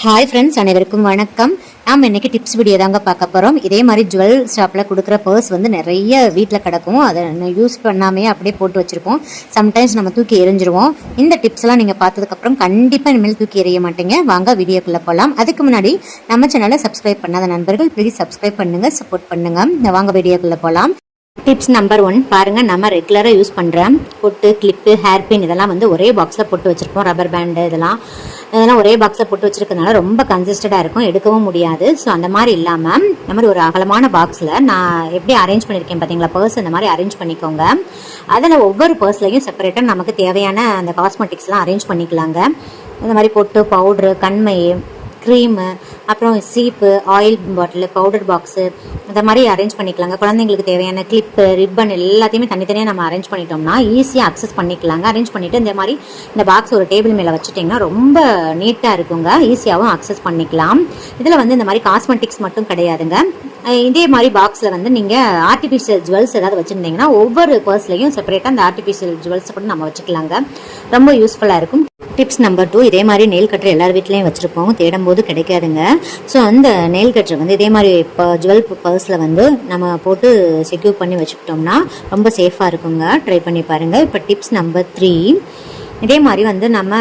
Hi friends அனைவருக்கும் வணக்கம். நாம் இன்னைக்கு டிப்ஸ் வீடியோ தாங்க பார்க்க போகிறோம் இதே மாதிரி ஜுவல் ஷாப்பில் கொடுக்குற பர்ஸ் வந்து நிறைய வீட்டில் கிடக்கும். அதை யூஸ் பண்ணாமே அப்படியே போட்டு வச்சுருப்போம். சம்டைம்ஸ் நம்ம தூக்கி எரிஞ்சிருவோம் இந்த டிப்ஸ்லாம் நீங்கள் பார்த்ததுக்கப்புறம் கண்டிப்பாக இனிமேல் தூக்கி எறிய மாட்டீங்க. வாங்க வீடியோக்குள்ளே போகலாம் அதுக்கு முன்னாடி நம்ம சேனலை சப்ஸ்கிரைப் பண்ணாத நண்பர்கள் ப்ளீஸ் சப்ஸ்கிரைப் பண்ணுங்கள் சப்போர்ட் பண்ணுங்கள் வாங்க வீடியோக்குள்ளே போகலாம் டிப்ஸ் நம்பர் ஒன் பாருங்கள் நம்ம ரெகுலராக யூஸ் பண்ணுற பொட்டு கிளிப்பு ஹேர் பின் இதெல்லாம் வந்து ஒரே பாக்ஸில் போட்டு வச்சுருப்போம். ரப்பர் பேண்டு இதெல்லாம். இதெல்லாம் ஒரே பாக்ஸில் போட்டு வச்சுருக்கனால ரொம்ப கன்சிஸ்டடாக இருக்கும். எடுக்கவும் முடியாது. ஸோ அந்த மாதிரி இல்லாமல் இந்த மாதிரி ஒரு அகலமான பாக்ஸில் நான் எப்படி அரேஞ்ச் பண்ணியிருக்கேன் பார்த்தீங்களா பர்ஸ் இந்த மாதிரி அரேஞ்ச் பண்ணிக்கோங்க. அதில் ஒவ்வொரு பர்ஸ்லையும் செப்பரேட்டாக நமக்கு தேவையான அந்த காஸ்மெட்டிக்ஸ்லாம் அரேஞ்ச் பண்ணிக்கலாங்க. இந்த மாதிரி பொட்டு பவுட்ரு கண்மை க்ரீமு அப்புறம் சீப்பு ஆயில் பாட்டில் பவுடர் பாக்ஸு இந்த மாதிரி அரேஞ்ச் பண்ணிக்கலாங்க. குழந்தைங்களுக்கு தேவையான கிளிப்பு ரிப்பன் எல்லாத்தையுமே தனித்தனியாக நம்ம அரேஞ்ச் பண்ணிட்டோம்னா ஈஸியாக அக்சஸ் பண்ணிக்கலாங்க. அரேஞ்ச் பண்ணிவிட்டு இந்த மாதிரி இந்த பாக்ஸ் ஒரு டேபிள் மேலே வச்சுட்டிங்கன்னா ரொம்ப நீட்டாக இருக்குங்க. ஈஸியாகவும் அக்சஸ் பண்ணிக்கலாம். இதில் வந்து இந்த மாதிரி காஸ்மெட்டிக்ஸ் மட்டும் கிடையாதுங்க. இதே மாதிரி பாக்ஸில் வந்து நீங்கள் ஆர்டிஃபிஷியல் ஜுவல்ஸ் ஏதாவது வச்சுருந்தீங்கன்னா ஒவ்வொரு பர்ஸ்லையும் செப்பரேட்டாக அந்த ஆர்டிஃபிஷியல் ஜுவல்ஸை கூட நம்ம வச்சுக்கலாங்க. ரொம்ப யூஸ்ஃபுல்லாக இருக்கும். டிப்ஸ் நம்பர் டூ இதே மாதிரி நெயில் கட்டர் எல்லார் வீட்லேயும் வச்சுருப்போம். தேடும் போது கிடைக்காதுங்க. ஸோ அந்த நெயில் கட்டர் வந்து இதே மாதிரி இப்போ ஜுவல் பர்ஸில் வந்து நம்ம போட்டு செக்யூர் பண்ணி வச்சுக்கிட்டோம்னா ரொம்ப சேஃபாக இருக்குங்க. ட்ரை பண்ணி பாருங்கள் இப்போ டிப்ஸ் நம்பர் த்ரீ இதே மாதிரி வந்து நம்ம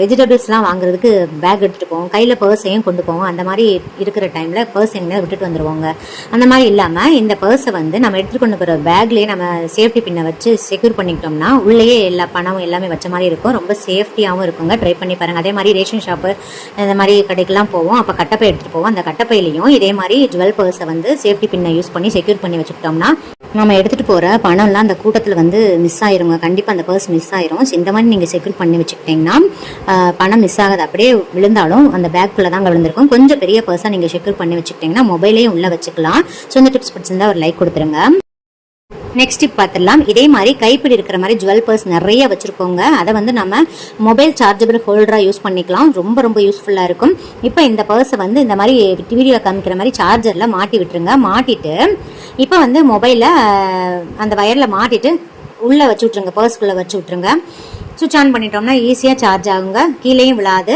வெஜிடபிள்ஸ்லாம் வாங்குறதுக்கு பேக் எடுத்துகிட்டு போவோம் கையில் பர்ஸையும் கொண்டு போவோம் அந்த மாதிரி இருக்கிற டைமில் பர்ஸ் எங்கேயாவது விட்டுட்டு வந்துடுவோங்க அந்த மாதிரி இல்லாமல் இந்த பர்ஸை வந்து நம்ம எடுத்துகிட்டு கொண்டு போகிற பேக்லேயே நம்ம சேஃப்டி பின்னை வச்சு செக்யூர் பண்ணிக்கிட்டோம்னா உள்ளேயே எல்லா பணமும் எல்லாமே வச்ச மாதிரி இருக்கும். ரொம்ப சேஃப்டியாகவும் இருக்குங்க. ட்ரை பண்ணி பாருங்கள் அதே மாதிரி ரேஷன் ஷாப்பு இந்த மாதிரி கடைக்கெல்லாம் போவோம். அப்போ கட்டப்பை எடுத்துகிட்டு போவோம். அந்த கட்டப்பையிலையும் இதே மாதிரி ஜுவல் பர்ஸை வந்து சேஃப்டி பின்னை யூஸ் பண்ணி செக்யூர் பண்ணி வச்சுக்கிட்டோம்னா நம்ம எடுத்துகிட்டு போகிற பணம்லாம் அந்த கூட்டத்தில் வந்து மிஸ் ஆயிருங்க. கண்டிப்பாக அந்த பர்ஸ் மிஸ் ஆயிரும். இந்த மாதிரி நீங்கள் செக்யூர் பண்ணி வச்சுக்கிட்டிங்கன்னா பணம் மிஸ் ஆகாது. அப்படியே விழுந்தாலும் அந்த பேக்குள்ளே தாங்க விழுந்திருக்கும். கொஞ்சம் பெரிய பர்சன் நீங்கள் செக்யூர் பண்ணி வச்சுக்கிட்டிங்கன்னா மொபைலையும் உள்ளே வச்சுக்கலாம். ஸோ இந்த டிப்ஸ் பிடிச்சிருந்தா ஒரு லைக் கொடுத்துருங்க. நெக்ஸ்ட் டிப் பார்த்துடலாம். இதே மாதிரி கைப்பிடி இருக்கிற மாதிரி ஜுவல் பர்ஸ் நிறைய வச்சுருக்கோங்க. அதை வந்து நம்ம மொபைல் சார்ஜபிள் ஹோல்டராக யூஸ் பண்ணிக்கலாம். ரொம்ப ரொம்ப யூஸ்ஃபுல்லாக இருக்கும். இப்போ இந்த பர்ஸை வந்து இந்த மாதிரி வீடியோ காமிக்கிற மாதிரி சார்ஜரில் மாட்டி விட்டுருங்க. மாட்டிட்டு இப்போ வந்து மொபைலில் அந்த வயரில் மாட்டிட்டு உள்ளே வச்சு விட்ருங்க பர்ஸ்குள்ளே வச்சு விட்ருங்க சுவிச் ஆன் பண்ணிட்டோம்னா ஈஸியாக சார்ஜ் ஆகுங்க. கீழேயும் விழாது.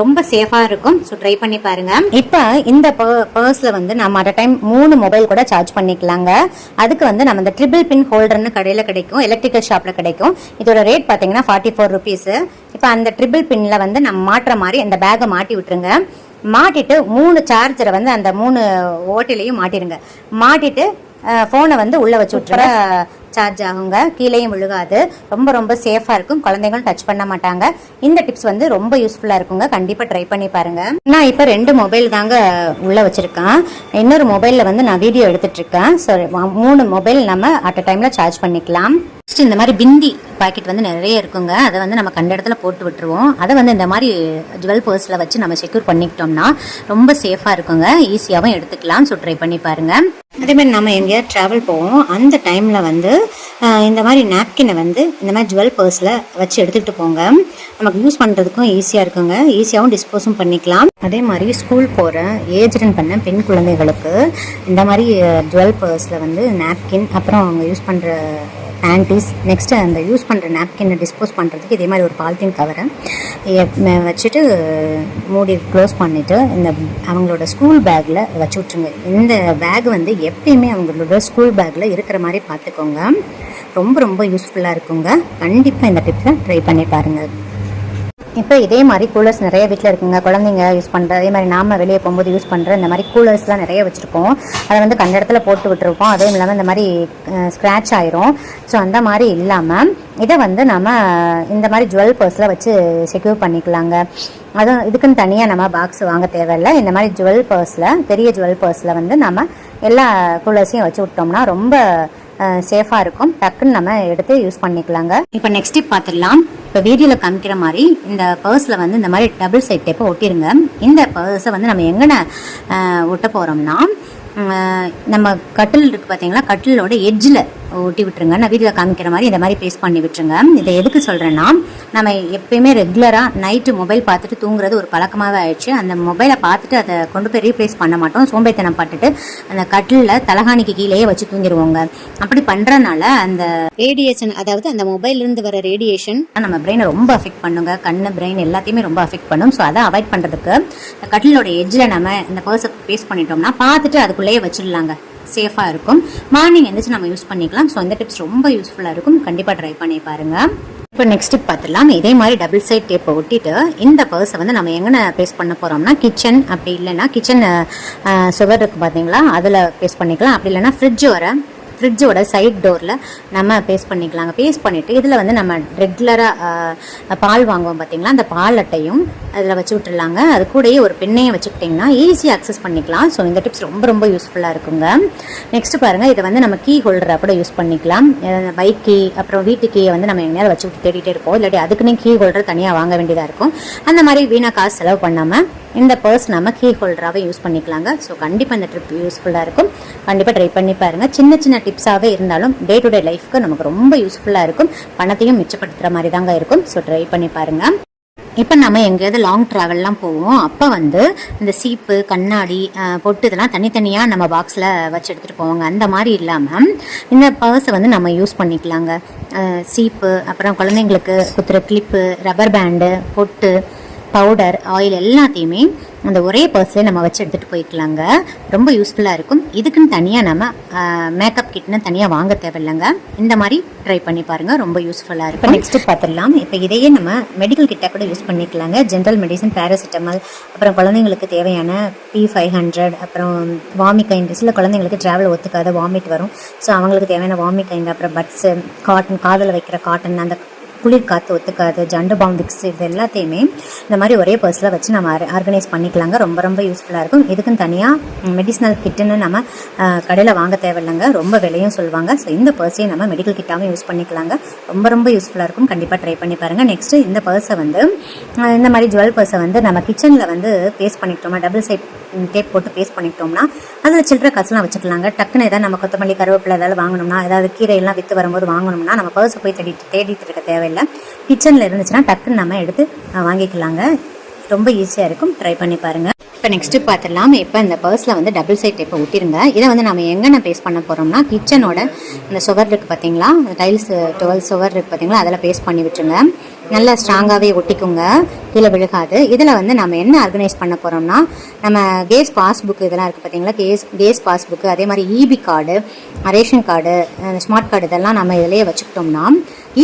ரொம்ப சேஃபாக இருக்கும். ஸோ ட்ரை பண்ணி பாருங்க. இப்போ இந்த பர்ஸில் வந்து நம்ம அட் டைம் மூணு மொபைல் கூட சார்ஜ் பண்ணிக்கலாங்க. அதுக்கு வந்து நம்ம இந்த ட்ரிபிள் பின் ஹோல்டர்னு கடையில் கிடைக்கும். எலக்ட்ரிக்கல் ஷாப்பில் கிடைக்கும். இதோட ரேட் பார்த்தீங்கன்னா ஃபார்ட்டி ஃபோர் ருபீஸு இப்போ அந்த ட்ரிபிள் பின்னில் வந்து நம்ம மாட்டுற மாதிரி அந்த பேக்கை மாட்டி விட்டுருங்க. மாட்டிட்டு மூணு சார்ஜரை வந்து அந்த மூணு ஓட்டிலையும் மாட்டிடுங்க மாட்டிட்டு ஃபோனை வந்து உள்ளே வச்சு விட்டுற சார்ஜ் ஆகுங்க. கீழேயும் விழுகாது. ரொம்ப ரொம்ப சேஃபாக இருக்கும். குழந்தைங்களும் டச் பண்ண மாட்டாங்க. இந்த டிப்ஸ் வந்து ரொம்ப யூஸ்ஃபுல்லாக இருக்குங்க. கண்டிப்பாக ட்ரை பண்ணி பாருங்க. நான் இப்போ ரெண்டு மொபைல் தாங்க உள்ளே வச்சுருக்கேன். இன்னொரு மொபைலில் வந்து நான் வீடியோ எடுத்துட்ருக்கேன் ஸோ மூணு மொபைல் நம்ம அட் அ டைமில் சார்ஜ் பண்ணிக்கலாம். Next இந்த மாதிரி பிந்தி பாக்கெட் வந்து நிறைய இருக்குங்க. அதை வந்து நம்ம கண்ட இடத்துல போட்டு விட்டுருவோம். அதை வந்து இந்த மாதிரி ஜுவல் பர்ஸில் வச்சு நம்ம செக்யூர் பண்ணிக்கிட்டோம்னா ரொம்ப சேஃபாக இருக்குங்க. ஈஸியாகவும் எடுத்துக்கலாம். ஸோ ட்ரை பண்ணி பாருங்க. அதேமாதிரி நம்ம எங்கேயாவது ட்ராவல் போவோம். அந்த டைமில் வந்து இந்த மாதிரி நாப்கினை வந்து இந்த மாதிரி ஜுவல் பர்ஸில் வச்சு எடுத்துகிட்டு போங்க. நமக்கு யூஸ் பண்ணுறதுக்கும் ஈஸியாக இருக்குங்க. ஈஸியாகவும் டிஸ்போஸும் பண்ணிக்கலாம். அதே மாதிரி ஸ்கூல் போகிற ஏஜ் அட்டன் பண்ண பெண் குழந்தைகளுக்கு இந்த மாதிரி ஜுவல் பர்ஸில் வந்து நாப்கின் அப்புறம் அவங்க யூஸ் பண்ணுற பேண்டீஸ் நெக்ஸ்ட்டு அந்த யூஸ் பண்ணுற நாப்கினை டிஸ்போஸ் பண்ணுறதுக்கு இதே மாதிரி ஒரு பாலித்தீன் கவரை வச்சுட்டு மூடி க்ளோஸ் பண்ணிவிட்டு இந்த அவங்களோட ஸ்கூல் பேக்கில் வச்சு விட்ருங்க இந்த பேக் வந்து எப்பயுமே அவங்களோட ஸ்கூல் பேக்கில் இருக்கிற மாதிரி பார்த்துக்கோங்க. ரொம்ப ரொம்ப யூஸ்ஃபுல்லாக இருக்குங்க. கண்டிப்பாக இந்த டிப்ஸை ட்ரை பண்ணி பாருங்கள் இப்போ இதே மாதிரி கூலர்ஸ் நிறைய வீட்டில் இருக்குங்க. குழந்தைங்க யூஸ் பண்ணுற அதே மாதிரி நாம வெளியே போகும்போது யூஸ் பண்ணுற இந்த மாதிரி கூலர்ஸ்லாம் நிறைய வச்சுருப்போம் அதை வந்து கண்ட இடத்துல போட்டு விட்டுருப்போம் அதுவும் இல்லாமல் இந்த மாதிரி ஸ்க்ராட்ச் ஆயிரும். ஸோ அந்த மாதிரி இல்லாமல் இதை வந்து நம்ம இந்த மாதிரி ஜுவல் பர்ஸில் வச்சு செக்யூர் பண்ணிக்கலாங்க. அதுவும் இதுக்குன்னு தனியாக நம்ம பாக்ஸ் வாங்க தேவையில்லை. இந்த மாதிரி ஜுவல் பர்ஸில் பெரிய ஜுவல் பர்ஸில் வந்து நம்ம எல்லா கூலர்ஸையும் வச்சு விட்டோம்னா ரொம்ப சேஃபாக இருக்கும். டக்குன்னு நம்ம எடுத்து யூஸ் பண்ணிக்கலாங்க. இப்போ நெக்ஸ்ட் டிப் பார்த்துடலாம். இப்போ வீடியோவில் காமிக்கிற மாதிரி இந்த பர்ஸில் வந்து இந்த மாதிரி டபுள் சைட் டேப்பை ஒட்டிருங்க. இந்த பர்ஸை வந்து நம்ம எங்கே ஒட்ட போகிறோம்னா நம்ம கட்டில் இருக்குது பார்த்தீங்களா கட்டிலோட எட்ஜில் ஒட்டி விட்டுருங்க. நான் வீடியோ காமிக்கிற மாதிரி இந்த மாதிரி பேஸ்ட் பண்ணி விட்டுருங்க. இதை எதுக்கு சொல்கிறேன்னா நம்ம எப்பயுமே ரெகுலராக நைட்டு மொபைல் பார்த்துட்டு தூங்குறது ஒரு பழக்கமாகவே ஆயிடுச்சு. அந்த மொபைலை பார்த்துட்டு அதை கொண்டு போய் ரீப்ளேஸ் பண்ண மாட்டோம். சோம்பேத்தனம் பட்டுட்டு அந்த கட்டிலில் தலகாணிக்கு கீழேயே வச்சு தூங்கிடுவோங்க அப்படி பண்ணுறனால அந்த ரேடியேஷன் அதாவது அந்த மொபைல்லேருந்து வர ரேடியேஷன் நம்ம பிரெயினை ரொம்ப அஃபெக்ட் பண்ணுங்க. கண்ணு பிரெயின் எல்லாத்தையுமே ரொம்ப அஃபெக்ட் பண்ணும். ஸோ அதை அவாய்ட் பண்ணுறதுக்கு இந்த கட்டிலோட எஜ்ஜில் நம்ம இந்த பர்ஸை பேஸ்ட் பண்ணிட்டோம்னா பார்த்துட்டு அதுக்குள்ளேயே வச்சிடலாங்க. சேஃபாக இருக்கும். மார்னிங் எந்திரிச்சு நம்ம யூஸ் பண்ணிக்கலாம். ஸோ இந்த டிப்ஸ் ரொம்ப யூஸ்ஃபுல்லாக இருக்கும். கண்டிப்பாக ட்ரை பண்ணி பாருங்கள் இப்போ நெக்ஸ்ட் டிப் பார்த்துடலாம். இதே மாதிரி டபுள் சைட் டேப்பை ஒட்டிட்டு இந்த பர்ஸை வந்து நம்ம எங்கே பேஸ்ட் பண்ண போகிறோம்னா கிச்சன் அப்படி இல்லைன்னா கிச்சன் சுவர் இருக்குது பார்த்தீங்களா அதில் பேஸ்ட் பண்ணிக்கலாம். அப்படி இல்லைன்னா ஃப்ரிட்ஜ் வர ஃப்ரிட்ஜோட சைட் டோரில் நம்ம பேஸ்ட் பண்ணிக்கலாங்க. பேஸ்ட் பண்ணிவிட்டு இதில் வந்து நம்ம ரெகுலராக பால் வாங்குவோம் பார்த்தீங்களா அந்த பால் அட்டையும் அதில் வச்சு விட்டுடலாங்க. அது கூடயே ஒரு பெண்ணையும் வச்சுக்கிட்டிங்கன்னா ஈஸியாக அக்சஸ் பண்ணிக்கலாம். ஸோ இந்த டிப்ஸ் ரொம்ப ரொம்ப யூஸ்ஃபுல்லாக இருக்குங்க. நெக்ஸ்ட் பாருங்கள் இதை வந்து நம்ம கீ ஹோல்டராக கூட யூஸ் பண்ணிக்கலாம். பைக் கீ அப்புறம் வீட்டு கீயை வந்து நம்ம எங்கேயாவது வச்சு விட்டு தேடிட்டே இருப்போம். இல்லாட்டி அதுக்குன்னே கீ ஹோல்டர் தனியாக வாங்க வேண்டியதாக இருக்கும். அந்த மாதிரி வீணாக காசு செலவு பண்ணாமல் இந்த பர்ஸ் நம்ம கீ ஹோல்டராகவே யூஸ் பண்ணிக்கலாங்க. ஸோ கண்டிப்பாக இந்த ட்ரிப் யூஸ்ஃபுல்லாக இருக்கும். கண்டிப்பாக ட்ரை பண்ணி பாருங்கள் சின்ன சின்ன டிப்ஸாகவே இருந்தாலும் டே டு டே லைஃப்க்கு நமக்கு ரொம்ப யூஸ்ஃபுல்லாக இருக்கும். பணத்தையும் மிச்சப்படுத்துகிற மாதிரி தாங்க இருக்கும். ஸோ ட்ரை பண்ணி பாருங்கள் இப்போ நம்ம எங்கேயாவது லாங் ட்ராவல்லாம் போவோம். அப்போ வந்து இந்த சீப்பு கண்ணாடி பொட்டு இதெல்லாம் தனித்தனியாக நம்ம பாக்ஸில் வச்சு எடுத்துகிட்டு போவாங்க. அந்த மாதிரி இல்லாமல் இந்த பர்ஸை வந்து நம்ம யூஸ் பண்ணிக்கலாங்க. சீப்பு அப்புறம் குழந்தைங்களுக்கு குத்துற கிளிப்பு ரப்பர் பேண்டு பொட்டு பவுடர் ஆயில் எல்லாத்தையுமே அந்த ஒரே பர்ஸ்லேயே நம்ம வச்சு எடுத்துகிட்டு போய்க்கலாங்க. ரொம்ப யூஸ்ஃபுல்லாக இருக்கும். இதுக்குன்னு தனியாக நம்ம மேக்கப் கிட்னு தனியாக வாங்க தேவையில்லைங்க. இந்த மாதிரி ட்ரை பண்ணி பாருங்கள் ரொம்ப யூஸ்ஃபுல்லாக இருக்கும். நெக்ஸ்ட்டு பார்த்துடலாம். இப்போ இதையே நம்ம மெடிக்கல் கிட்டாக கூட யூஸ் பண்ணிக்கலாங்க. ஜென்ரல் மெடிசன் பேராசிட்டமால் அப்புறம் குழந்தைங்களுக்கு தேவையான பி ஃபைவ் ஹண்ட்ரட் அப்புறம் வாமிகைண்ட் சில குழந்தைங்களுக்கு ட்ராவல் ஒத்துக்காத வாமிட் வரும். ஸோ அவங்களுக்கு தேவையான வாமிகைண்ட் அப்புறம் பட்ஸு காட்டன் காதில் வைக்கிற காட்டன் அந்த குளிர் காற்று ஒத்துக்காது ஜண்டு பாம் விக்ஸ் இது எல்லாத்தையுமே இந்த மாதிரி ஒரே பர்ஸில் வச்சு நம்ம ஆர்கனைஸ் பண்ணிக்கலாங்க. ரொம்ப ரொம்ப யூஸ்ஃபுல்லாக இருக்கும். இதுக்குன்னு தனியாக மெடிசனல் கிட்டுன்னு நம்ம கடையில் வாங்க தேவையில்லைங்க. ரொம்ப விலையும் சொல்லுவாங்க. ஸோ இந்த பர்ஸையும் நம்ம மெடிக்கல் கிட்டாகவும் யூஸ் பண்ணிக்கலாங்க. ரொம்ப ரொம்ப யூஸ்ஃபுல்லாக இருக்கும். கண்டிப்பாக ட்ரை பண்ணி பாருங்கள் நெக்ஸ்ட்டு இந்த பர்ஸை வந்து இந்த மாதிரி ஜுவல் பர்ஸை வந்து நம்ம கிச்சனில் வந்து பேஸ்ட் பண்ணிக்கிட்டோமா? டபுள் சைட் டேப் போட்டு பேஸ்ட் பண்ணிக்கிட்டோம்னா அதில் சில்லற காசுலாம் வச்சுக்கலாங்க. டக்குன்னு ஏதாவது நம்ம கொத்தமல்லி கருவேப்பிலை ஏதாவது வாங்கணும்னா ஏதாவது கீரையெல்லாம் விற்று வரும்போது வாங்கணும்னா நம்ம பர்ஸை போய் தேடி தேடிட்டு இருக்க தேவையில்லை. கிச்சனில் இருந்துச்சுன்னா டக்குன்னு நம்ம எடுத்து வாங்கிக்கலாங்க. ரொம்ப ஈஸியாக இருக்கும். ட்ரை பண்ணி பாருங்கள் இப்போ நெக்ஸ்ட்டு பார்த்துடலாம் இப்போ இந்த பர்ஸில் வந்து டபுள் சைட் டேப்பை ஒட்டிருங்க இதை வந்து நம்ம எங்கே பேஸ்ட் பண்ண போகிறோம்னா கிச்சனோட இந்த சுவர் இருக்குது பார்த்தீங்களா டைல்ஸ் டுவெல் சுவர் இருக்குது பார்த்தீங்களா அதில் பேஸ்ட் பண்ணி விட்டுருங்க. நல்லா ஸ்ட்ராங்காகவே ஒட்டிக்குங்க. கீழே விழுகாது. இதில் வந்து நம்ம என்ன ஆர்கனைஸ் பண்ண போகிறோம்னா நம்ம கேஸ் பாஸ்புக் இதெல்லாம் இருக்குது பார்த்தீங்களா கேஸ் கேஸ் பாஸ்புக்கு அதே மாதிரி EB card ration card smart card இதெல்லாம் நம்ம இதிலேயே வச்சுக்கிட்டோம்னா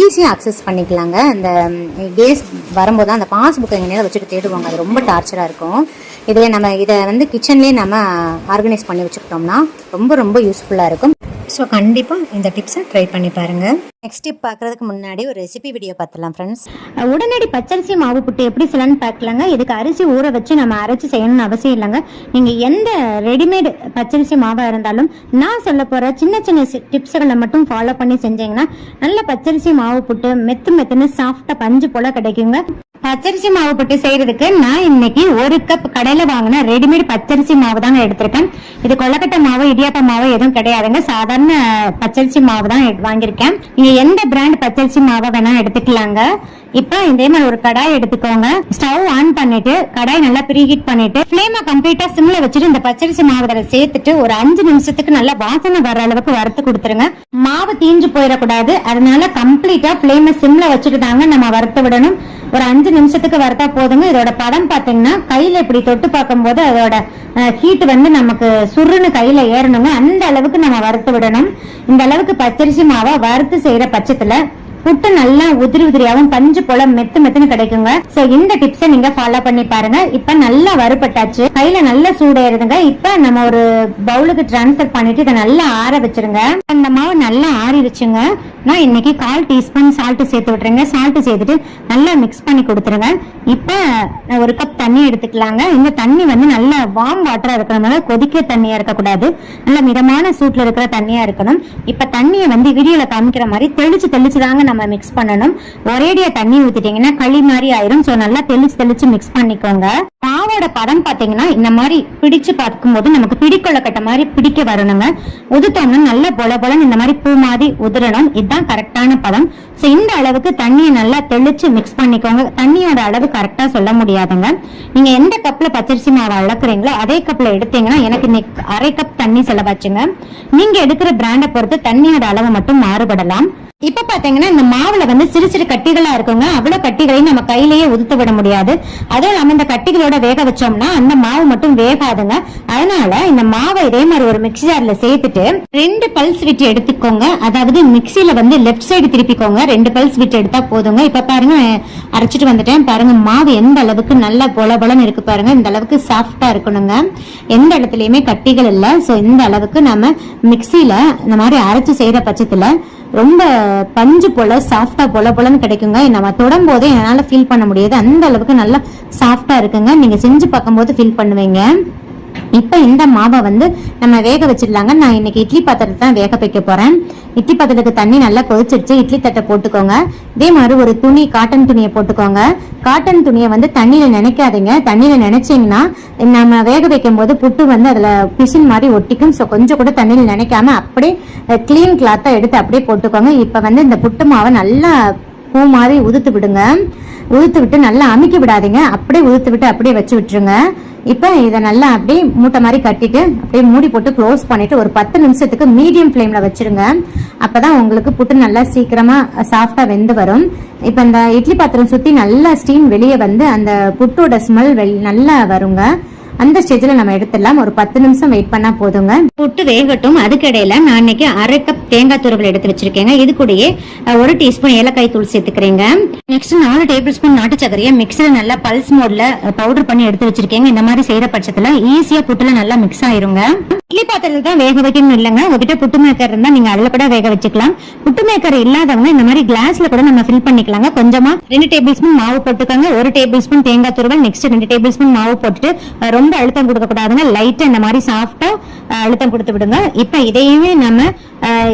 ஈஸியாக அக்சஸ் பண்ணிக்கலாங்க. இந்த கேஸ் வரும்போது தான் அந்த பாஸ்புக்கை எங்கே நேரம் வச்சுட்டு தேடுவாங்க. அது ரொம்ப டார்ச்சராக இருக்கும். இதில் நம்ம இதை வந்து கிச்சன்லேயே நம்ம ஆர்கனைஸ் பண்ணி வச்சுக்கிட்டோம்னா ரொம்ப ரொம்ப யூஸ்ஃபுல்லாக இருக்கும். ஸோ கண்டிப்பாக இந்த டிப்ஸை ட்ரை பண்ணி பாருங்கள் நெக்ஸ்ட் டிப் பார்க்குறதுக்கு முன்னாடி ஒரு ரெசிபி வீடியோ பார்த்துலாம் ஃப்ரெண்ட்ஸ் உடனடி பச்சரிசி மாவு புட்டு எப்படி சிலன்னு பார்க்கலாங்க. இதுக்கு அரிசி ஊற வச்சு நம்ம அரைச்சி செய்யணும்னு அவசியம் இல்லைங்க. நீங்கள் எந்த ரெடிமேட் பச்சரிசி மாவாக இருந்தாலும் நான் சொல்ல போகிற சின்ன சின்ன டிப்ஸுகளை மட்டும் ஃபாலோ பண்ணி செஞ்சீங்கன்னா நல்ல பச்சரிசி மாவு புட்டு மெத்து மெத்துன்னு சாஃப்டாக பஞ்சு போல கிடைக்குங்க. பச்சரிசி மாவு புட்டு செய்யறதுக்கு நான் இன்னைக்கு ஒரு கப் கடையில வாங்கின ரெடிமேட் பச்சரிசி மாவு தாங்க எடுத்திருக்கேன். இது கொல்லக்கட்டை மாவு இடியாப்ப மாவு எதுவும் கிடையாதுங்க. சாதாரண பச்சரிசி மாவு தான் வாங்கியிருக்கேன். நீங்க எந்த பிராண்ட் பச்சரிசி மாவை வேணா எடுத்துக்கலாங்க. இப்போ இதே மாதிரி ஒரு கடாய் எடுத்துக்கோங்க. ஸ்டவ் ஆன் பண்ணிட்டு கடாய் நல்லா ப்ரீஹீட் பண்ணிட்டு ஃப்ளேமை கம்ப்ளீட்டா சிம்ல வச்சுட்டு இந்த பச்சரிசி மாவு அதில் சேர்த்துட்டு ஒரு அஞ்சு நிமிஷத்துக்கு நல்லா வாசனை வர அளவுக்கு வறுத்து கொடுத்துருங்க. மாவு தீஞ்சு போயிடக்கூடாது. அதனால கம்ப்ளீட்டா ஃப்ளேமை சிம்ல வச்சுட்டு தாங்க நம்ம வறுத்து விடணும். ஒரு அஞ்சு நிமிஷத்துக்கு வறுத்தா போதுங்க. இதோட படம் பாத்தீங்கன்னா கையில இப்படி தொட்டு பார்க்கும்போது அதோட ஹீட் வந்து நமக்கு சுருன்னு கையில ஏறணுங்க. அந்த அளவுக்கு நம்ம வறுத்து விடணும். இந்த அளவுக்கு பச்சரிசி மாவை வறுத்து செய்யற பட்சத்துல புட்டு நல்லா உதிரி உதிரியாவும் பஞ்சு போல மெத்து மெத்துன்னு கிடைக்குங்க. சோ இந்த டிப்ஸை நீங்க ஃபாலோ பண்ணி பாருங்க. இப்ப நல்லா வறுபட்டாச்சு. கையில நல்லா சூடேறுதுங்க இப்ப நம்ம ஒரு பவுலுக்கு டிரான்ஸ்ஃபர் பண்ணிட்டு இதை நல்லா ஆற வச்சிருங்க. அந்த மாவு நல்லா ஆறிடுச்சுங்க. நான் இன்னைக்கு கால் டீஸ்பூன் சால்ட் சேர்த்து விட்டுருங்க. சால்ட் சேர்த்துட்டு நல்லா மிக்ஸ் பண்ணி கொடுத்துருங்க. இப்போ ஒரு கப் தண்ணி எடுத்துக்கலாங்க. இந்த தண்ணி வந்து நல்ல வார்ம் வாட்டரா இருக்கணுங்க கொதிக்க தண்ணியா இருக்கக்கூடாது. நல்ல மிதமான சூட்ல இருக்கிற தண்ணியா இருக்கணும். இப்போ தண்ணியை வந்து வீடியோவில் காமிக்கிற மாதிரி தெளிச்சு தெளிச்சு தாங்க நம்ம மிக்ஸ் பண்ணணும். ஒரேடியா தண்ணி ஊத்திட்டீங்கன்னா களி மாதிரி ஆயிரும். ஸோ நல்லா தெளிச்சு தெளிச்சு மிக்ஸ் பண்ணிக்கோங்க. மாவோட படம் பாத்தீங்கன்னா இந்த மாதிரி பிடிச்சு பார்க்கும்போது நமக்கு பிடிக்கொள்ளக்கட்ட மாதிரி பிடிக்க வரணுங்க. உதுத்தோம்னா நல்ல பொல பொலன்னு இந்த மாதிரி பூ மாதிரி உதிரணும். இதுதான் கரெக்டான பதம். ஸோ இந்த அளவுக்கு தண்ணியை நல்லா தெளிச்சு மிக்ஸ் பண்ணிக்கோங்க. தண்ணியோட அளவு கரெக்டா சொல்ல முடியாதுங்க. நீங்க எந்த கப்ல பச்சரிசி மாவு அளக்குறீங்களோ அதே கப்ல எடுத்தீங்கன்னா எனக்கு இன்னைக்கு அரை கப் தண்ணி செலவாச்சுங்க. நீங்க எடுக்கிற பிராண்டை பொறுத்து தண்ணியோட அளவு மட்டும் மாறுபடலாம். இப்ப பாத்தீங்கன்னா இந்த மாவுல வந்து சிறு சிறு கட்டிகளா இருக்குங்க. அவ்வளவு கட்டிகளையும் நம்ம கையிலேயே உதுத்து விட முடியாது. அதுவும் இல்லாம இந்த கட்டிகளோட வேக வச்சோம்னா அந்த மாவு மட்டும் வேகாதுங்க. அதனால இந்த மாவை இதே மாதிரி ஒரு மிக்சி ஜார்ல சேர்த்துட்டு ரெண்டு பல்ஸ் விட்டு எடுத்துக்கோங்க. அதாவது மிக்சியில வந்து லெஃப்ட் சைடு திருப்பிக்கோங்க. ரெண்டு பல்ஸ் விட்டு எடுத்தா போதுங்க. இப்ப பாருங்க அரைச்சிட்டு வந்துட்டேன். பாருங்க மாவு எந்த அளவுக்கு நல்லா பொல பொலன்னு இருக்கு பாருங்க. இந்த அளவுக்கு சாஃப்டா இருக்கணுங்க. எந்த இடத்துலயுமே கட்டிகள் இல்லை. ஸோ இந்த அளவுக்கு நம்ம மிக்சியில இந்த மாதிரி அரைச்சு செய்யற பட்சத்துல ரொம்ப பஞ்சு போல சாஃப்டா பொல பொலன்னு கிடைக்குங்க. நம்ம தொடும் போதே என்னால ஃபீல் பண்ண முடியாது. அந்த அளவுக்கு நல்லா சாஃப்டா இருக்குங்க. நீங்க செஞ்சு பார்க்கும்போது ஃபீல் பண்ணுவீங்க. இப்போ இந்த மாவை வந்து நம்ம வேக வச்சிடலாங்க. நான் இன்னைக்கு இட்லி பாத்திரத்தை தான் வேக வைக்க போறேன். இட்லி பாத்திரத்துக்கு தண்ணி நல்லா கொதிச்சிருச்சு. இட்லி தட்டை போட்டுக்கோங்க. இதே மாதிரி ஒரு துணி காட்டன் துணியை போட்டுக்கோங்க. காட்டன் துணியை வந்து தண்ணியில நினைக்காதீங்க. தண்ணியில நினைச்சீங்கன்னா நம்ம வேக வைக்கும் போது புட்டு வந்து அதுல பிசின் மாதிரி ஒட்டிக்கும். ஸோ கொஞ்சம் கூட தண்ணியில் நினைக்காம அப்படியே க்ளீன் கிளாத்தா எடுத்து அப்படியே போட்டுக்கோங்க. இப்போ வந்து இந்த புட்டு மாவை நல்லா பூ மாதிரி உதுத்து விடுங்க. உதுத்து விட்டு நல்லா அமுக்கி விடாதீங்க. அப்படியே உதுத்து விட்டு அப்படியே வச்சு விட்டுருங்க. இப்போ இதை நல்லா அப்படியே மூட்டை மாதிரி கட்டிட்டு அப்படியே மூடி போட்டு க்ளோஸ் பண்ணிட்டு ஒரு பத்து நிமிஷத்துக்கு மீடியம் ஃப்ளேம்ல வச்சிருங்க. அப்பதான் உங்களுக்கு புட்டு நல்லா சீக்கிரமா சாஃப்டா வெந்து வரும். இப்போ இந்த இட்லி பாத்திரம் சுத்தி நல்லா ஸ்டீம் வெளியே வந்து அந்த புட்டோட ஸ்மெல் நல்லா வருங்க. அந்த ஸ்டேஜ்ல நம்ம எடுத்துடலாம். ஒரு பத்து நிமிஷம் வெயிட் பண்ணா போதுங்க. புட்டு வேகட்டும். அதுக்கு இடையில நான் இன்னைக்கு அரை கப் தேங்காய் துருவல் எடுத்து வச்சிருக்கேங்க. இது கூடயே ஒரு டீஸ்பூன் ஏலக்காய் தூள் சேர்த்துக்கிறேங்க. நெக்ஸ்ட் நாலு டேபிள் ஸ்பூன் நாட்டு சர்க்கரையை மிக்சர் நல்லா பல்ஸ் மோட்ல பவுடர் பண்ணி எடுத்து வச்சிருக்கேங்க. இந்த மாதிரி செய்யற பட்சத்துல ஈஸியா புட்டுல நல்லா மிக்ஸ் ஆயிருங்க. இட்லி பாத்திரத்துல தான் வேக வைக்கணும் இல்லைங்க. உங்ககிட்ட புட்டு மேக்கர் இருந்தா நீங்க அதுல கூட வேக வச்சுக்கலாம். புட்டு மேக்கர் இல்லாதவங்க இந்த மாதிரி கிளாஸ்ல கூட நம்ம ஃபில் பண்ணிக்கலாங்க. கொஞ்சமா ரெண்டு டேபிள் ஸ்பூன் மாவு போட்டுக்கோங்க. ஒரு டேபிள் ஸ்பூன் தேங்காய் துருவல் நெக்ஸ்ட் ரெண்டு டேபிள் ஸ்பூன் மாவு போட்டுட்டு ரொம்ப அழுத்தம் கொடுக்க கூடாதுங்க லைட்டா இந்த மாதிரி சாஃப்டா அழுத்தம் கொடுத்து விடுங்க. இப்ப இதையுமே நம்ம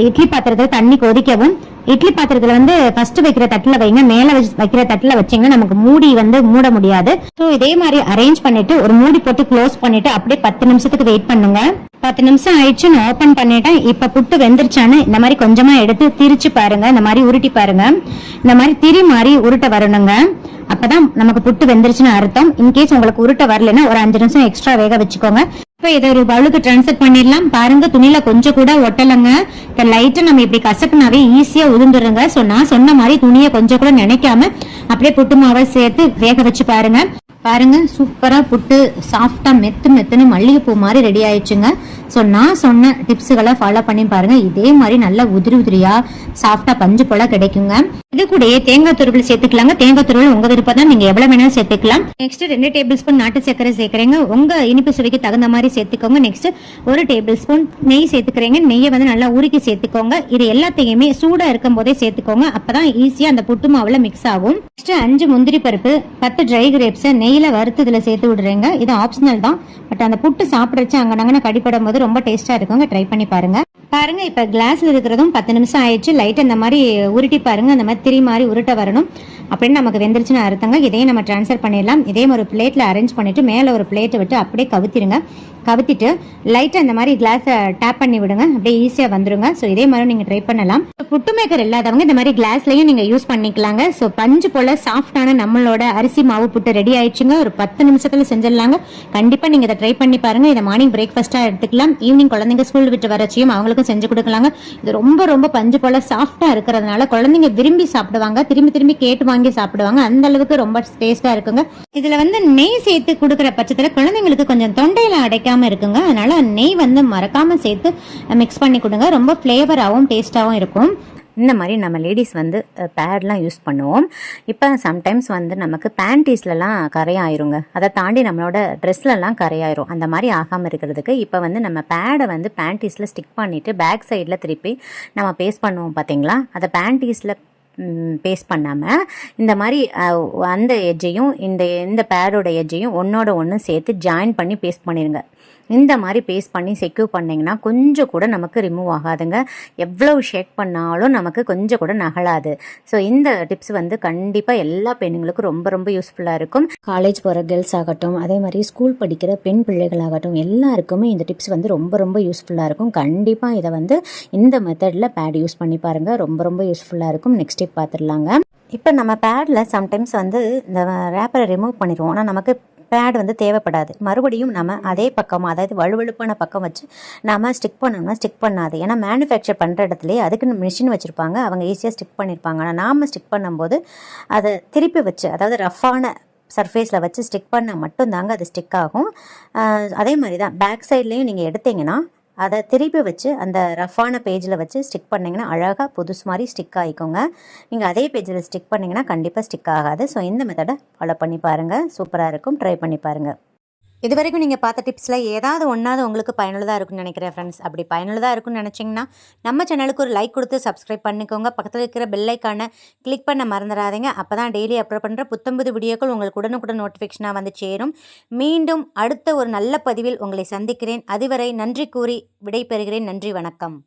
இட்லி பாத்திரத்துல தண்ணி கொதிக்கவும். இட்லி பாத்திரத்துல வந்து ஃபர்ஸ்ட் வைக்கிற தட்டுல வைங்க. மேல வச்சு வைக்கிற தட்டுல வச்சீங்கன்னா நமக்கு மூடி வந்து மூட முடியாது. ஸோ இதே மாதிரி அரேஞ்ச் பண்ணிட்டு ஒரு மூடி போட்டு க்ளோஸ் பண்ணிட்டு அப்படியே பத்து நிமிஷத்துக்கு வெயிட் பண்ணுங்க. பத்து நிமிஷம் ஆயிடுச்சு நான் ஓபன் பண்ணிட்டேன். இப்ப புட்டு வெந்துருச்சான்னு இந்த மாதிரி கொஞ்சமா எடுத்து திரிச்சு பாருங்க. இந்த மாதிரி உருட்டி பாருங்க. இந்த மாதிரி திரி மாதிரி உருட்ட வரணுங்க. அப்பதான் நமக்கு புட்டு வெந்துருச்சுன்னு அர்த்தம். இன்கேஸ் உங்களுக்கு உருட்ட வரலைன்னா ஒரு அஞ்சு நிமிஷம் எக்ஸ்ட்ரா வேக வச்சுக்கோங்க. இப்ப இதை ஒரு பவுலுக்கு ட்ரான்ஸ்ஃபர் பண்ணிடலாம். பாருங்க துணியில கொஞ்சம் கூட ஒட்டலைங்க. இந்த லைட்டை நம்ம இப்படி கசக்குனாவே ஈஸியா உதிர்ந்துருங்க. ஸோ நான் சொன்ன மாதிரி துணியை கொஞ்சம் கூட நினைக்காம அப்படியே புட்டு மாவை சேர்த்து வேக வச்சு பாருங்க. பாருங்க சூப்பரா புட்டு சாஃப்டாக மெத்து மெத்துன்னு மல்லிகைப்பூ மாதிரி ரெடி ஆயிடுச்சுங்க. ஸோ நான் சொன்ன டிப்ஸுகளை ஃபாலோ பண்ணி பாருங்க. இதே மாதிரி நல்லா உதிரி உதிரியா சாஃப்டா பஞ்சு போல கிடைக்குங்க. இது கூட தேங்காய் துருவல் சேர்த்துக்கலாங்க. தேங்காய் துருவல் உங்க விருப்பம் தான். நீங்க எவ்வளவு வேணாலும் சேர்த்துக்கலாம். நெக்ஸ்ட் ரெண்டு டேபிள் ஸ்பூன் நாட்டு சர்க்கரை சேர்க்குறீங்க. உங்க இனிப்பு சுவைக்கு தகுந்த மாதிரி சேர்த்துக்கோங்க. நெக்ஸ்ட் ஒரு டேபிள் ஸ்பூன் நெய் சேர்த்துக்கிறீங்க. நெய்யை வந்து நல்லா உருக்கி சேர்த்துக்கோங்க. இது எல்லாத்தையுமே சூடா இருக்கும் போதே சேர்த்துக்கோங்க. அப்பதான் ஈஸியா அந்த புட்டு மாவுல மிக்ஸ் ஆகும். நெக்ஸ்ட் அஞ்சு முந்திரி பருப்பு பத்து ட்ரை கிரேப்ஸ் நெய்யில வறுத்து இதுல சேர்த்து விடுறேங்க. இது ஆப்ஷனல் தான். பட் அந்த புட்டு சாப்பிடுறச்சு அங்கனங்கன கடிப்படும் போது ரொம்ப டேஸ்டா இருக்குங்க. ட்ரை பண்ணி பாருங்க. பாருங்க இப்ப கிளாஸ்ல இருக்கிறதும் பத்து நிமிஷம் ஆயிடுச்சு. லைட் இந்த மாதிரி உருட்டி பாருங்க. அந்த மாதிரி திரி மாதிரி உருட்ட வரணும். அப்படின்னு நமக்கு வெந்துருச்சுன்னு அறுத்தங்க இதையும் நம்ம ட்ரான்ஸ்ஃபர் பண்ணிடலாம். இதே ஒரு பிளேட்டில் அரேஞ்ச் பண்ணிட்டு மேலே ஒரு பிளேட்டை விட்டு அப்படியே கவுத்திடுங்க. கவுத்திட்டு லைட்டாக இந்த மாதிரி கிளாஸை டேப் பண்ணி விடுங்க. அப்படியே ஈஸியாக வந்துருங்க. ஸோ இதே மாதிரி நீங்கள் ட்ரை பண்ணலாம். புட்டு மேக்கர் இல்லாதவங்க இந்த மாதிரி கிளாஸ்லையும் நீங்கள் யூஸ் பண்ணிக்கலாங்க. ஸோ பஞ்சு போல் சாஃப்டான நம்மளோட அரிசி மாவு புட்டு ரெடி ஆயிடுச்சுங்க. ஒரு பத்து நிமிஷத்தில் செஞ்சிடலாங்க. கண்டிப்பாக நீங்கள் இதை ட்ரை பண்ணி பாருங்க. இதை மார்னிங் பிரேக்ஃபாஸ்ட்டாக எடுத்துக்கலாம். ஈவினிங் குழந்தைங்க ஸ்கூல் விட்டு வரச்சியும் அவங்களுக்கும் செஞ்சு கொடுக்கலாங்க. இது ரொம்ப ரொம்ப பஞ்சு போல் சாஃப்டாக இருக்கிறதுனால குழந்தைங்க விரும்பி சாப்பிடுவாங்க. திரும்பி திரும்பி கேட்டு வாங்கி வாங்கி சாப்பிடுவாங்க. அந்த அளவுக்கு ரொம்ப டேஸ்டா இருக்குங்க. இதுல வந்து நெய் சேர்த்து கொடுக்குற பட்சத்துல குழந்தைங்களுக்கு கொஞ்சம் தொண்டையில அடைக்காம இருக்குங்க. அதனால நெய் வந்து மறக்காம சேர்த்து மிக்ஸ் பண்ணி கொடுங்க. ரொம்ப ஃப்ளேவராகவும் டேஸ்டாகவும் இருக்கும். இந்த மாதிரி நம்ம லேடிஸ் வந்து பேட்லாம் யூஸ் பண்ணுவோம். இப்போ சம்டைம்ஸ் வந்து நமக்கு பேண்டீஸ்லலாம் கரையாயிருங்க. அதை தாண்டி நம்மளோட ட்ரெஸ்லலாம் கரையாயிரும். அந்த மாதிரி ஆகாமல் இருக்கிறதுக்கு இப்போ வந்து நம்ம பேடை வந்து பேண்டீஸில் ஸ்டிக் பண்ணிவிட்டு பேக் சைடில் திருப்பி நம்ம பேஸ்ட் பண்ணுவோம் பார்த்தீங்களா அதை பேண்டீஸில் பேஸ்ட் பண்ணாமல் இந்த மாதிரி அந்த எஜ்ஜையும் இந்த இந்த பேடோட எஜ்ஜையும் ஒன்றோட ஒன்று சேர்த்து ஜாயின் பண்ணி பேஸ்ட் பண்ணிடுங்க இந்த மாதிரி பேஸ்ட் பண்ணி செக்யூர் பண்ணிங்கன்னா கொஞ்சம் கூட நமக்கு ரிமூவ் ஆகாதுங்க. எவ்வளவு ஷேக் பண்ணாலும் நமக்கு கொஞ்சம் கூட நகலாது. ஸோ இந்த டிப்ஸ் வந்து கண்டிப்பாக எல்லா பெண்ணுங்களுக்கும் ரொம்ப ரொம்ப யூஸ்ஃபுல்லாக இருக்கும். காலேஜ் போகிற கேர்ள்ஸ் ஆகட்டும் அதே மாதிரி ஸ்கூல் படிக்கிற பெண் பிள்ளைகளாகட்டும் எல்லாருக்குமே இந்த டிப்ஸ் வந்து ரொம்ப ரொம்ப யூஸ்ஃபுல்லாக இருக்கும். கண்டிப்பாக இதை வந்து இந்த மெத்தடில் பேட் யூஸ் பண்ணி பாருங்கள் ரொம்ப ரொம்ப யூஸ்ஃபுல்லாக இருக்கும். நெக்ஸ்ட் டிப் பார்த்துடலாங்க இப்போ நம்ம பேடில் சம்டைம்ஸ் வந்து இந்த ரேப்பரை ரிமூவ் பண்ணிடுவோம். ஆனால் நமக்கு பேட் வந்து தேவைப்படாது. மறுபடியும் நம்ம அதே பக்கம் அதாவது வலுவழுப்பான பக்கம் வச்சு நம்ம ஸ்டிக் பண்ணோம்னா ஸ்டிக் பண்ணாது. ஏன்னா மேனுஃபேக்சர் பண்ணுற இடத்துலயே அதுக்குன்னு மிஷின் வச்சுருப்பாங்க. அவங்க ஈஸியாக ஸ்டிக் பண்ணியிருப்பாங்க ஆனால் நாம் ஸ்டிக் பண்ணும்போது அதை திருப்பி வச்சு அதாவது ரஃப்பான சர்ஃபேஸில் வச்சு ஸ்டிக் பண்ணால் மட்டும்தாங்க அது ஸ்டிக் ஆகும். அதே மாதிரி தான் பேக் சைட்லேயும் நீங்கள் எடுத்தீங்கன்னா அதை திருப்பி வச்சு அந்த ரஃப்பான பேஜில் வச்சு ஸ்டிக் பண்ணிங்கன்னா அழகாக புதுசு மாதிரி ஸ்டிக் ஆகிக்கோங்க நீங்கள் அதே பேஜில் ஸ்டிக் பண்ணிங்கன்னா கண்டிப்பாக ஸ்டிக் ஆகாது. ஸோ இந்த மெத்தடை ஃபாலோ பண்ணி பாருங்கள் சூப்பராக இருக்கும். ட்ரை பண்ணி பாருங்கள் இது வரைக்கும் நீங்கள் பார்த்த டிப்ஸில் ஏதாவது ஒன்றாவது உங்களுக்கு பயனுள்ளதாக இருக்குன்னு நினைக்கிறேன் ஃப்ரெண்ட்ஸ் அப்படி பயனுள்ளதாக இருக்கும்னு நினச்சிங்கன்னா நம்ம சேனலுக்கு ஒரு லைக் கொடுத்து சப்ஸ்கிரைப் பண்ணிக்கோங்க. பக்கத்தில் இருக்கிற பெல் கிளிக் பண்ண மறந்துடாதீங்க. அப்போ தான் டெய்லி அப்லோட் பண்ணுற புத்தம்புது வீடியோக்கள் உங்களுக்கு உடனுக்குடன் நோட்டிஃபிகேஷனாக வந்து சேரும். மீண்டும் அடுத்த ஒரு நல்ல பதிவில் உங்களை சந்திக்கிறேன். அதுவரை நன்றி கூறி விடை பெறுகிறேன் நன்றி வணக்கம்.